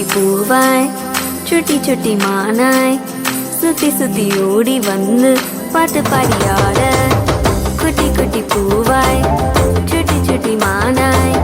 சுட்டி பூவாய் சுட்டி சுட்டி மானாய். சுத்தி சுத்தி ஓடி வந்து பாட்டு பாடியாட குட்டி குட்டி பூவாய் சுட்டி சுட்டி மானாய்.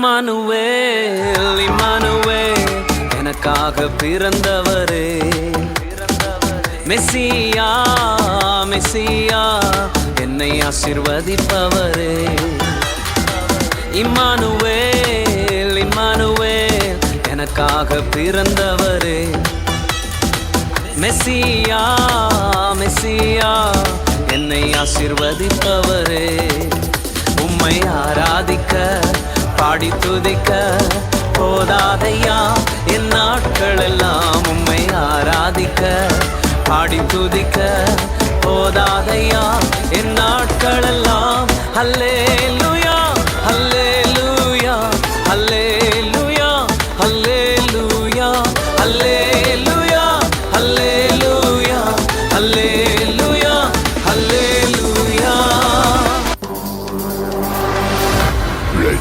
இம்மானுவேல் இம்மானுவே எனக்காக பிறந்தவரே. மெஸ்ஸியா மெஸ்ஸியா என்னை ஆசிர்வதிப்பவரே. இம்மானுவேல் இம்மானுவேல் எனக்காக பிறந்தவரே. மெஸ்ஸியா மெஸ்ஸியா என்னை ஆசிர்வதிப்பவரே. உம்மை ஆராதிக்க பாடி துதிக்க போதாதையா? என் நாட்கள் எல்லாம் உம்மை ஆராதிக்க. பாடி துதிக்க போதாதையா? என் நாட்கள் எல்லாம்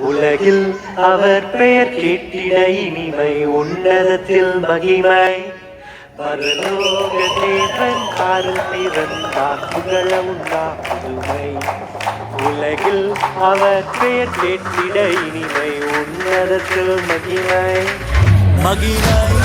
உலகில் அவர் பெயர் கேட்டிட இனிமை உன்னதத்தில் மகிமை. பரலோகதேவன் பாரதி வந்தார் புகழ உண்டார் புதுமை உலகில் அவர் பெயர் கேட்டிட இனிமை உன்னதத்தில் மகிமை. மகிமை.